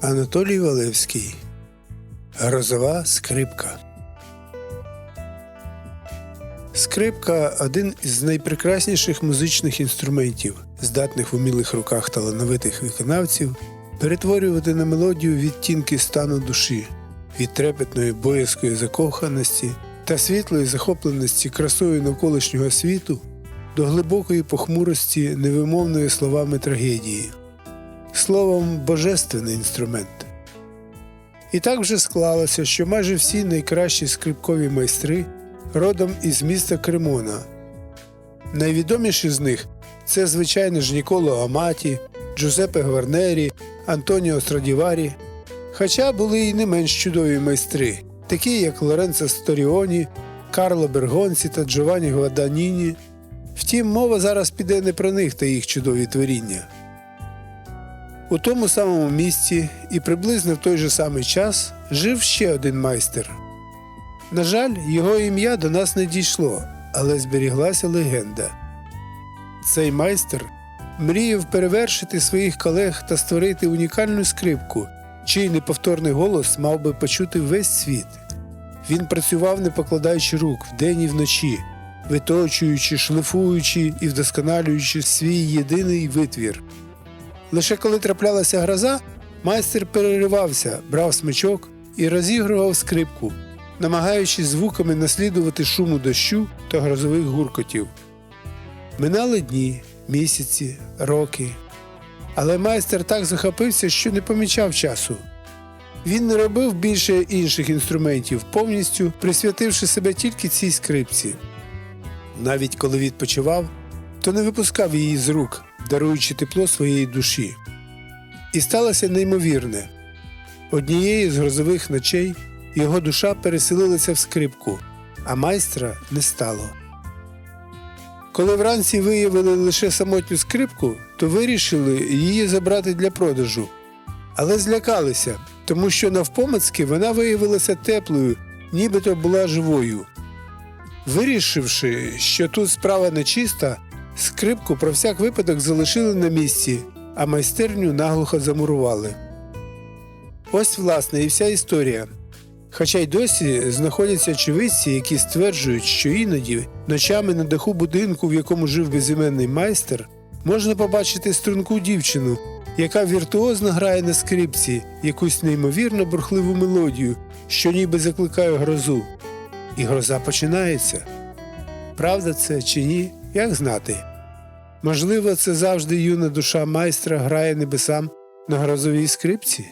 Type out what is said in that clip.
Анатолій Валевський Грозова скрипка. Скрипка один із найпрекрасніших музичних інструментів, здатних в умілих руках талановитих виконавців перетворювати на мелодію відтінки стану душі, від трепетної боязкої закоханості та світлої захопленості красою навколишнього світу до глибокої похмурості невимовної словами трагедії. Словом, божественний інструмент. І так вже склалося, що майже всі найкращі скрипкові майстри родом із міста Кремона. Найвідоміші з них це, звичайно ж, Ніколо Аматі, Джузеппе Гварнері, Антоніо Страдіварі. Хоча були й не менш чудові майстри, такі як Лоренцо Сторіоні, Карло Бергонці та Джованні Гваданіні. Втім, мова зараз піде не про них та їх чудові творіння. У тому самому місці і приблизно в той же самий час жив ще один майстер. На жаль, його ім'я до нас не дійшло, але зберіглася легенда. Цей майстер мріяв перевершити своїх колег та створити унікальну скрипку, чий неповторний голос мав би почути весь світ. Він працював, не покладаючи рук вдень і вночі, виточуючи, шлифуючи і вдосконалюючи свій єдиний витвір. Лише коли траплялася гроза, майстер переривався, брав смичок і розігрував скрипку, намагаючись звуками наслідувати шуму дощу та грозових гуркотів. Минали дні, місяці, роки. Але майстер так захопився, що не помічав часу. Він не робив більше інших інструментів, повністю присвятивши себе тільки цій скрипці. Навіть коли відпочивав, то не випускав її з рук, даруючи тепло своєї душі. І сталося неймовірне. Однієї з грозових ночей його душа переселилася в скрипку, а майстра не стало. Коли вранці виявили лише самотню скрипку, то вирішили її забрати для продажу. Але злякалися, тому що навпомацьки вона виявилася теплою, нібито була живою. Вирішивши, що тут справа нечиста, скрипку про всяк випадок залишили на місці, а майстерню наглухо замурували. Ось, власне, і вся історія. Хоча й досі знаходяться очевидці, які стверджують, що іноді ночами на даху будинку, в якому жив безіменний майстер, можна побачити струнку дівчину, яка віртуозно грає на скрипці якусь неймовірно бурхливу мелодію, що ніби закликає грозу. І гроза починається. Правда це чи ні, як знати. Можливо, це завжди юна душа майстра грає небесам на грозовій скрипці.